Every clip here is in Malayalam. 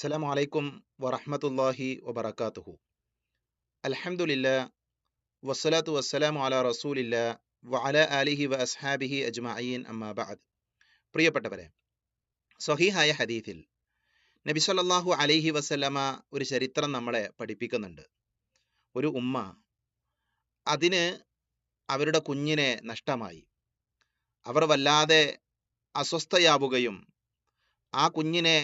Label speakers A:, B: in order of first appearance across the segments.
A: അസ്സലാം വലൈക്കും വറഹമത്തല്ലാഹി വബർക്കാത്തുഹു അലഹമുല്ല വസ്സലാത്തു വസ്സലാം അല റസൂലില്ല വഅല അലിഹി വ അസ്ഹാബിഹി അജ്മഅീൻ അമ്മാ പ്രിയപ്പെട്ടവരെ സഹീഹായ ഹദീഫിൽ നബി സല്ലല്ലാഹു അലൈഹി വസല്ലമ ഒരു ചരിത്രം നമ്മളെ പഠിപ്പിക്കുന്നുണ്ട്. ഒരു ഉമ്മ അതിന് അവരുടെ കുഞ്ഞിനെ നഷ്ടമായി. അവർ വല്ലാതെ അസ്വസ്ഥയാവുകയും ആ കുഞ്ഞിനെ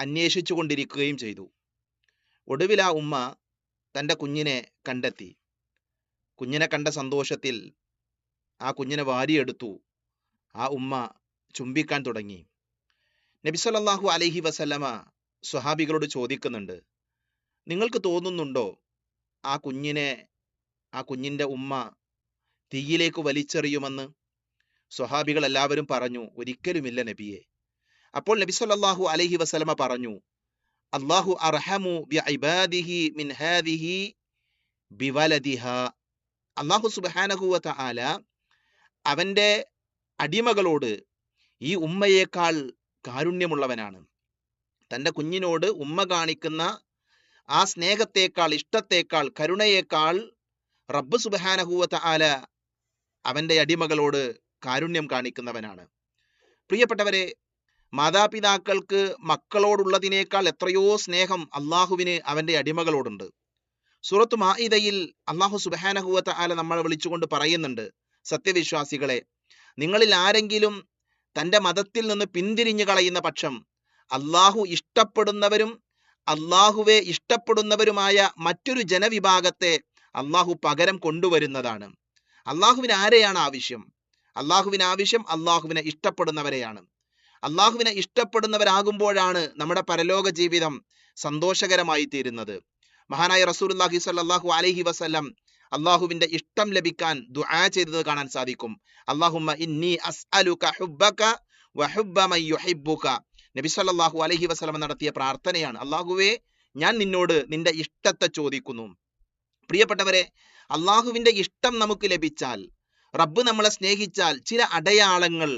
A: അന്വേഷിച്ചു കൊണ്ടിരിക്കുകയും ചെയ്തു. ഒടുവിൽ ആ ഉമ്മ തന്റെ കുഞ്ഞിനെ കണ്ടെത്തി. കുഞ്ഞിനെ കണ്ട സന്തോഷത്തിൽ ആ കുഞ്ഞിനെ വാരിയെടുത്തു. ആ ഉമ്മ ചുംബിക്കാൻ തുടങ്ങി. നബി സല്ലല്ലാഹു അലൈഹി വസല്ലമ സ്വഹാബികളോട് ചോദിക്കുന്നുണ്ട് നിങ്ങൾക്ക് തോന്നുന്നുണ്ടോ ആ കുഞ്ഞിനെ ആ കുഞ്ഞിന്റെ ഉമ്മ തീയിലേക്ക് വലിച്ചെറിയുമെന്ന്? സ്വഹാബികൾ എല്ലാവരും പറഞ്ഞു ഒരിക്കലുമില്ല നബിയെ. അപ്പോൾ നബി സല്ലല്ലാഹു അലൈഹി വസല്ലമ പറഞ്ഞു അള്ളാഹു അർഹമു ബിഇബാദിഹി മിൻ ഹാദിഹി ബിവലദിഹ. അല്ലാഹു സുബ്ഹാനഹു വ തആല അവന്റെ അടിമകളോട് ഈ ഉമ്മയേക്കാൾ കാരുണ്യമുള്ളവനാണ്. തന്റെ കുഞ്ഞിനോട് ഉമ്മ കാണിക്കുന്ന ആ സ്നേഹത്തേക്കാൾ ഇഷ്ടത്തേക്കാൾ കരുണയേക്കാൾ റബ്ബ് സുബ്ഹാനഹു ആല അവന്റെ അടിമകളോട് കാരുണ്യം കാണിക്കുന്നവനാണ്. പ്രിയപ്പെട്ടവരെ മാതാപിതാക്കൾക്ക് മക്കളോടുള്ളതിനേക്കാൾ എത്രയോ സ്നേഹം അള്ളാഹുവിന് അവന്റെ അടിമകളോടുണ്ട്. സൂറത്ത് മാഇദയിൽ അള്ളാഹു സുബാനഹുവത്ത ആല നമ്മളെ വിളിച്ചുകൊണ്ട് പറയുന്നുണ്ട്. സത്യവിശ്വാസികളെ നിങ്ങളിൽ ആരെങ്കിലും തന്റെ മതത്തിൽ നിന്ന് പിന്തിരിഞ്ഞു കളയുന്ന പക്ഷം അള്ളാഹു ഇഷ്ടപ്പെടുന്നവരും അള്ളാഹുവെ ഇഷ്ടപ്പെടുന്നവരുമായ മറ്റൊരു ജനവിഭാഗത്തെ അള്ളാഹു പകരം കൊണ്ടുവരുന്നതാണ്. അള്ളാഹുവിന് ആരെയാണ് ആവശ്യം? അള്ളാഹുവിന് ആവശ്യം അള്ളാഹുവിനെ ഇഷ്ടപ്പെടുന്നവരെയാണ്. അള്ളാഹുവിനെ ഇഷ്ടപ്പെടുന്നവരാകുമ്പോഴാണ് നമ്മുടെ പരലോക ജീവിതം സന്തോഷകരമായി തീരുന്നത്. മഹാനായ റസൂലുള്ളാഹി സ്വല്ലല്ലാഹു അലൈഹി വസല്ലം അള്ളാഹുവിന്റെ ഇഷ്ടം ലഭിക്കാൻ ദുആ ചെയ്തത് കാണാൻ സാധിക്കും. അല്ലാഹുമ്മ ഇന്നി അസ്അലുക ഹുബ്ബക മൻ യുഹിബ്ബുക. നബി അലൈഹി വസല്ലം നടത്തിയ പ്രാർത്ഥനയാണ്. അള്ളാഹുവേ ഞാൻ നിന്നോട് നിന്റെ ഇഷ്ടത്തെ ചോദിക്കുന്നു. പ്രിയപ്പെട്ടവരെ അള്ളാഹുവിന്റെ ഇഷ്ടം നമുക്ക് ലഭിച്ചാൽ റബ്ബ് നമ്മളെ സ്നേഹിച്ചാൽ ചില അടയാളങ്ങൾ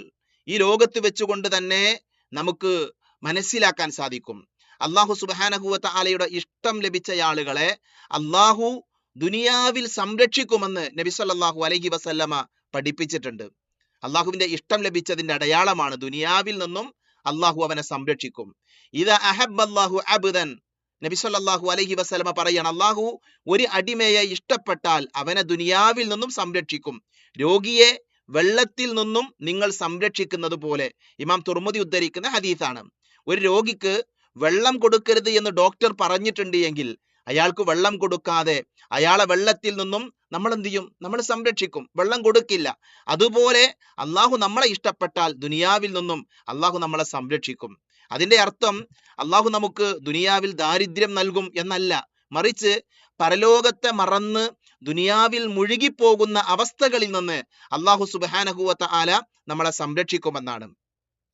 A: ഈ ലോകത്ത് വെച്ചുകൊണ്ട് തന്നെ നമുക്ക് മനസ്സിലാക്കാൻ സാധിക്കും. അള്ളാഹു സുബാനഹുവത്ത ആലയുടെ ഇഷ്ടം ലഭിച്ച ആളുകളെ അള്ളാഹു ദുനിയാവിൽ സംരക്ഷിക്കുമെന്ന് നബി സല്ലല്ലാഹു അലൈഹി വസല്ലമ പഠിപ്പിച്ചിട്ടുണ്ട്. അള്ളാഹുവിന്റെ ഇഷ്ടം ലഭിച്ചതിന്റെ അടയാളമാണ് ദുനിയാവിൽ നിന്നും അള്ളാഹു അവനെ സംരക്ഷിക്കും. ഇത് അഹബ് അള്ളാഹു അബുദൻ നബി സല്ലല്ലാഹു അലൈഹി വസല്ലമ പറയാണ് അള്ളാഹു ഒരു അടിമയെ ഇഷ്ടപ്പെട്ടാൽ അവനെ ദുനിയാവിൽ നിന്നും സംരക്ഷിക്കും. രോഗിയെ വെള്ളത്തിൽ നിന്നും നിങ്ങൾ സംരക്ഷിക്കുന്നത് പോലെ. ഇമാം തുർമുദി ഉദ്ധരിക്കുന്ന ഹദീസാണ്. ഒരു രോഗിക്ക് വെള്ളം കൊടുക്കരുത് എന്ന് ഡോക്ടർ പറഞ്ഞിട്ടുണ്ട് എങ്കിൽ അയാൾക്ക് വെള്ളം കൊടുക്കാതെ അയാളെ വെള്ളത്തിൽ നിന്നും നമ്മൾ എന്ത് ചെയ്യും? നമ്മൾ സംരക്ഷിക്കും. വെള്ളം കൊടുക്കില്ല. അതുപോലെ അള്ളാഹു നമ്മളെ ഇഷ്ടപ്പെട്ടാൽ ദുനിയാവിൽ നിന്നും അള്ളാഹു നമ്മളെ സംരക്ഷിക്കും. അതിന്റെ അർത്ഥം അള്ളാഹു നമുക്ക് ദുനിയാവിൽ ദാരിദ്ര്യം നൽകും എന്നല്ല. മറിച്ച് പരലോകത്തെ മറന്ന് ദുനിയാവിൽ മുഴുകിപ്പോകുന്ന അവസ്ഥകളിൽ നിന്ന് അള്ളാഹു സുബാനഹുവത്ത ആല നമ്മളെ സംരക്ഷിക്കുമെന്നാണ്.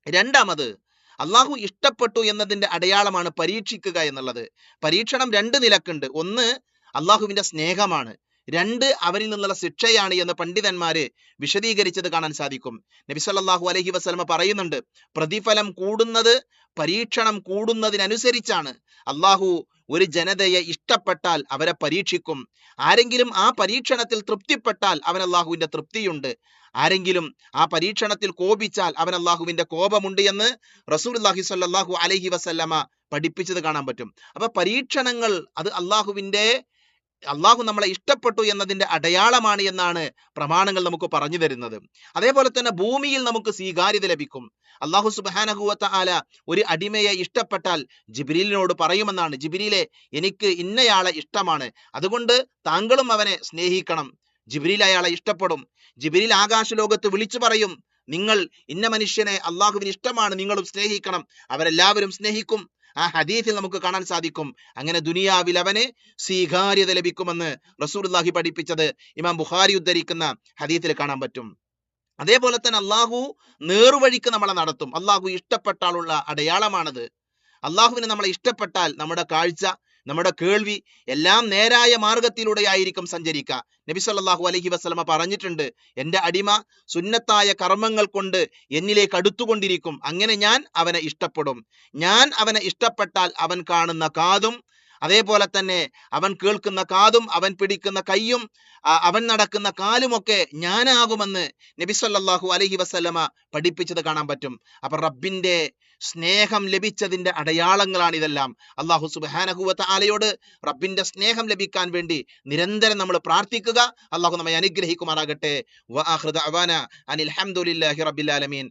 A: രണ്ടാമത് അള്ളാഹു ഇഷ്ടപ്പെട്ടു എന്നതിന്റെ അടയാളമാണ് പരീക്ഷിക്കുക എന്നുള്ളത്. പരീക്ഷണം രണ്ട് നിലക്കുണ്ട്. ഒന്ന് അള്ളാഹുവിന്റെ സ്നേഹമാണ്. രണ്ട് അവരിൽ നിന്നുള്ള ശിക്ഷയാണ് എന്ന് പണ്ഡിതന്മാര് വിശദീകരിച്ചത് കാണാൻ സാധിക്കും. നബി സല്ലല്ലാഹു അലൈഹി വസല്ലമ പറയുന്നുണ്ട് പ്രതിഫലം കൂടുന്നത് പരീക്ഷണം കൂടുന്നതിനനുസരിച്ചാണ്. അള്ളാഹു ഒരു ജനതയെ ഇഷ്ടപ്പെട്ടാൽ അവരെ പരീക്ഷിക്കും. ആരെങ്കിലും ആ പരീക്ഷണത്തിൽ തൃപ്തിപ്പെട്ടാൽ അവൻ അള്ളാഹുവിന്റെ തൃപ്തിയുണ്ട്. ആരെങ്കിലും ആ പരീക്ഷണത്തിൽ കോപിച്ചാൽ അവൻ അള്ളാഹുവിന്റെ കോപമുണ്ട് എന്ന് റസൂൽ റസൂലുള്ളാഹി സ്വല്ലല്ലാഹു അലഹി വസല്ലമ പഠിപ്പിച്ചത് കാണാൻ പറ്റും. അപ്പൊ പരീക്ഷണങ്ങൾ അത് അള്ളാഹുവിന്റെ അള്ളാഹു നമ്മളെ ഇഷ്ടപ്പെട്ടു എന്നതിന്റെ അടയാളമാണ് എന്നാണ് പ്രമാണങ്ങൾ നമുക്ക് പറഞ്ഞു തരുന്നത്. അതേപോലെ തന്നെ ഭൂമിയിൽ നമുക്ക് സ്വീകാര്യത ലഭിക്കും. അള്ളാഹു സുബാനഹുവത്ത ആല ഒരു അടിമയെ ഇഷ്ടപ്പെട്ടാൽ ജിബിരിലിനോട് പറയുമെന്നാണ്. ജിബിരിലെ എനിക്ക് ഇന്നയാളെ ഇഷ്ടമാണ്. അതുകൊണ്ട് താങ്കളും അവനെ സ്നേഹിക്കണം. ജിബിരിൽ അയാളെ ഇഷ്ടപ്പെടും. ജിബിരിൽ ആകാശലോകത്ത് വിളിച്ചു പറയും നിങ്ങൾ ഇന്ന മനുഷ്യനെ അള്ളാഹുവിന് ഇഷ്ടമാണ്. നിങ്ങളും സ്നേഹിക്കണം. അവരെല്ലാവരും സ്നേഹിക്കും. ആ ഹദീഫിൽ നമുക്ക് കാണാൻ സാധിക്കും. അങ്ങനെ ദുനിയാവിൽ അവന് സ്വീകാര്യത ലഭിക്കുമെന്ന് റസൂലുള്ളാഹി പഠിപ്പിച്ചത് ഇമാം ബുഖാരി ഉദ്ധരിക്കുന്ന ഹദീഫിൽ കാണാൻ പറ്റും. അതേപോലെ തന്നെ അള്ളാഹു നേർവഴിക്ക് നമ്മളെ നടത്തും. അള്ളാഹു ഇഷ്ടപ്പെട്ടാലുള്ള അടയാളമാണത്. അള്ളാഹുവിന് നമ്മളെ ഇഷ്ടപ്പെട്ടാൽ നമ്മുടെ കാഴ്ച നമ്മുടെ കേൾവി എല്ലാം നേരായ മാർഗത്തിലൂടെ ആയിരിക്കും സഞ്ചരിക്കുക. നബി സല്ലാഹു അലഹി വസ്ലമ പറഞ്ഞിട്ടുണ്ട് എന്റെ അടിമ സുന്നത്തായ കർമ്മങ്ങൾ കൊണ്ട് എന്നിലേക്ക് അടുത്തുകൊണ്ടിരിക്കും. അങ്ങനെ ഞാൻ അവനെ ഇഷ്ടപ്പെടും. ഞാൻ അവനെ ഇഷ്ടപ്പെട്ടാൽ അവൻ കാണുന്ന കാതും അതേപോലെ തന്നെ അവൻ കേൾക്കുന്ന കാതും അവൻ പിടിക്കുന്ന കൈയും അവൻ നടക്കുന്ന കാലുമൊക്കെ ഞാനാകുമെന്ന് നബി സല്ലല്ലാഹു അലൈഹി വസല്ലമ പഠിപ്പിച്ചത് കാണാൻ പറ്റും. അപ്പൊ റബ്ബിന്റെ സ്നേഹം ലഭിച്ചതിന്റെ അടയാളങ്ങളാണ് ഇതെല്ലാം. അള്ളാഹു സുബാനഹുവത്ത ആലയോട് റബ്ബിന്റെ സ്നേഹം ലഭിക്കാൻ വേണ്ടി നിരന്തരം നമ്മൾ പ്രാർത്ഥിക്കുക. അള്ളാഹു നമ്മെ അനുഗ്രഹിക്കുമാറാകട്ടെ. അനിൽ ഹംദുലില്ലാഹി റബ്ബിൽ ആലമീൻ.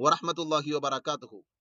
A: വബറകാതുഹു.